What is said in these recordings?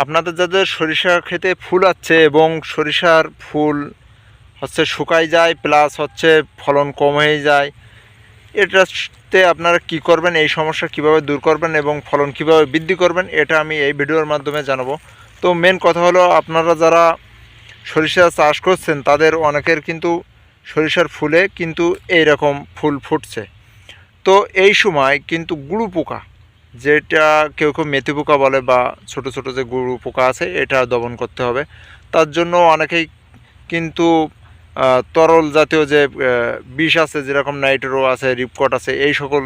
আপনাদের যাদের সরিষা খেতে ফুল আছে এবং সরিষার ফুল হচ্ছে শুকাই যায় প্লাস হচ্ছে ফলন কম হয়ে যায়, এটাতে আপনারা কি করবেন, এই সমস্যা কীভাবে দূর করবেন এবং ফলন কীভাবে বৃদ্ধি করবেন, এটা আমি এই ভিডিওর মাধ্যমে জানাব। তো মেন কথা হলো, আপনারা যারা সরিষা চাষ করছেন, তাদের অনেকের কিন্তু সরিষার ফুলে কিন্তু এই রকম ফুল ফুটছে। তো এই সময় কিন্তু গুরু পোকা যেটা কেউ কেউ মেথি পোকা বলে বা ছোট ছোট যে গুরু পোকা আছে, এটা দমন করতে হবে। তার জন্য অনেকেই কিন্তু তরল জাতীয় যে বিষ আছে, যেরকম নাইট্রো আছে, রিপকট আছে, এই সকল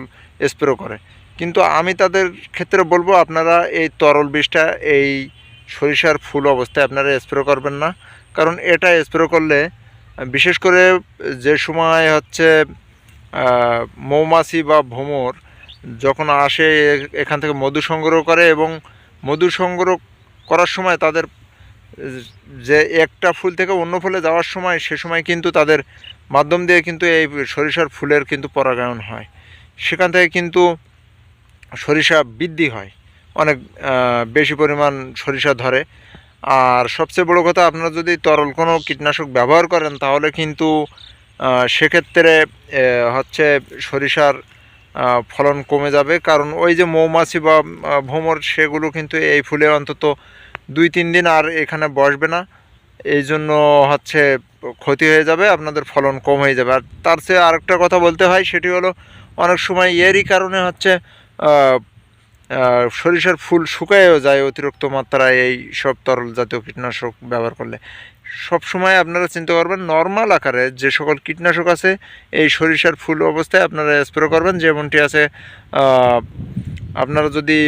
স্প্রে করে। কিন্তু আমি তাদের ক্ষেত্রে বলব, আপনারা এই তরল বিষটা এই সরিষার ফুল অবস্থায় আপনারা স্প্রে করবেন না। কারণ এটা স্প্রে করলে, বিশেষ করে যে সময় হচ্ছে মৌমাছি বা ভ্রমর যখন আসে এখান থেকে মধু সংগ্রহ করে এবং মধু সংগ্রহ করার সময় তাদের যে একটা ফুল থেকে অন্য ফুলে যাওয়ার সময় সে সময় কিন্তু তাদের মাধ্যম দিয়ে কিন্তু এই সরিষার ফুলের কিন্তু পরাগায়ন হয়। সেখান থেকে কিন্তু সরিষা বৃদ্ধি হয়, অনেক বেশি পরিমাণ সরিষা ধরে। আর সবচেয়ে বড় কথা, আপনারা যদি তরল কোনো কীটনাশক ব্যবহার করেন তাহলে কিন্তু সেক্ষেত্রে হচ্ছে সরিষার ফলন কমে যাবে। কারণ ওই যে মৌমাছি বা ভোমর, সেগুলো কিন্তু এই ফুলে অন্তত দুই, তিন দিন আর এখানে বসবে না। এই জন্য হচ্ছে ক্ষতি হয়ে যাবে, আপনাদের ফলন কম হয়ে যাবে। আর তার চেয়ে আরেকটা কথা বলতে হয়, সেটি হলো অনেক সময় এরই কারণে হচ্ছে সরিষার ফুল শুকায়ও যায়, অতিরিক্ত মাত্রায় এই সব তরল জাতীয় কীটনাশক ব্যবহার করলে। সব সময় আপনারা চিন্তা করবেন নর্মাল আকারে যে সকল কীটনাশক আছে, এই সরিষার ফুল অবস্থায় আপনারা স্প্রে করবেন। যেমনটি আছে আপনারা যদি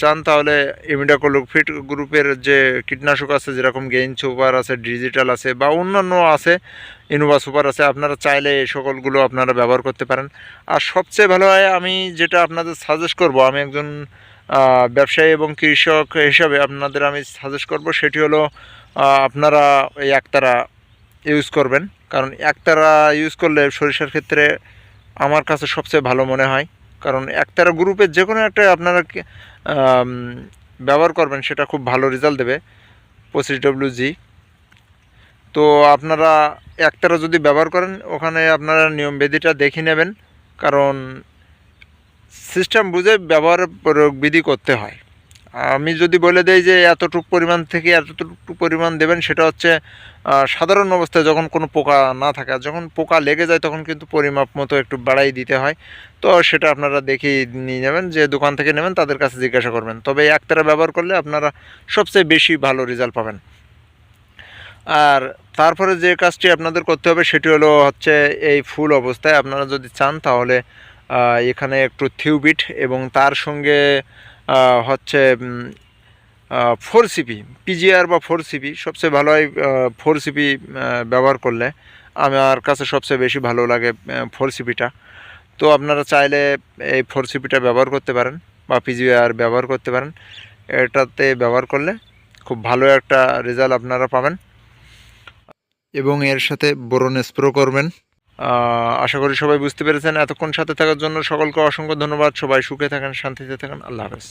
চান তাহলে ইমিডাকোলোফিট গ্রুপের যে কীটনাশক আছে, যেরকম গেইন সুপার আছে, ডিজিটাল আছে বা অন্যান্য আছে, ইনোভা সুপার আছে, আপনারা চাইলে এই সকলগুলো আপনারা ব্যবহার করতে পারেন। আর সবচেয়ে ভালো হয়, আমি যেটা আপনাদের সাজেস্ট করব, আমি একজন ব্যবসায়ী এবং কৃষক হিসাবে আপনাদের আমি সাজেস্ট করব, সেটি হলো আপনারা এই একতারা ইউজ করবেন। কারণ একতারা ইউজ করলে সরিষার ক্ষেত্রে আমার কাছে সবচেয়ে ভালো মনে হয়। কারণ একতারা গ্রুপের যে কোনো একটা আপনারা ব্যবহার করবেন, সেটা খুব ভালো রেজাল্ট দেবে পঁচিশ ডব্লিউ জি তো আপনারা একতারা যদি ব্যবহার করেন, ওখানে আপনারা নিয়ম নিয়মবিধিটা দেখে নেবেন, কারণ সিস্টেম বুঝে ব্যবহার প্রয়োগ বিধি করতে হয়। আমি যদি বলে দেই যে এতটুকু পরিমাণ থেকে এতটুকু পরিমাণ দেবেন, সেটা হচ্ছে সাধারণ অবস্থায় যখন কোনো পোকা না থাকে যখন পোকা লেগে যায় তখন কিন্তু পরিমাপ মতো একটু বাড়াই দিতে হয়। তো সেটা আপনারা দেখেই নিয়ে যাবেন যে দোকান থেকে নেবেন, তাদের কাছে জিজ্ঞাসা করবেন। তবে একতারা ব্যবহার করলে আপনারা সবচেয়ে বেশি ভালো রেজাল্ট পাবেন। আর তারপরে যে কাজটি আপনাদের করতে হবে, সেটি হলো হচ্ছে এই ফুল অবস্থায় আপনারা যদি চান, তাহলে এখানে একটু থিউবিট এবং তার সঙ্গে হচ্ছে ফোর সিপি পিজিআর বা ফোর সিপি সবচেয়ে ভালো হয় ফোর সিপি ব্যবহার করলে। আমার কাছে সবচেয়ে বেশি ভালো লাগে ফোর সিপিটা তো আপনারা চাইলে এই ফোর সিপিটা ব্যবহার করতে পারেন বা পিজিআর ব্যবহার করতে পারেন। এটাতে ব্যবহার করলে খুব ভালো একটা রেজাল্ট আপনারা পাবেন। এবং এর সাথে বোরন স্প্রো করবেন। আশা করি সবাই বুঝতে পেরেছেন। এতক্ষণ সাথে থাকার জন্য সকলকে অসংখ্য ধন্যবাদ। সবাই সুখে থাকেন, শান্তিতে থাকেন। আল্লাহ হাফেজ।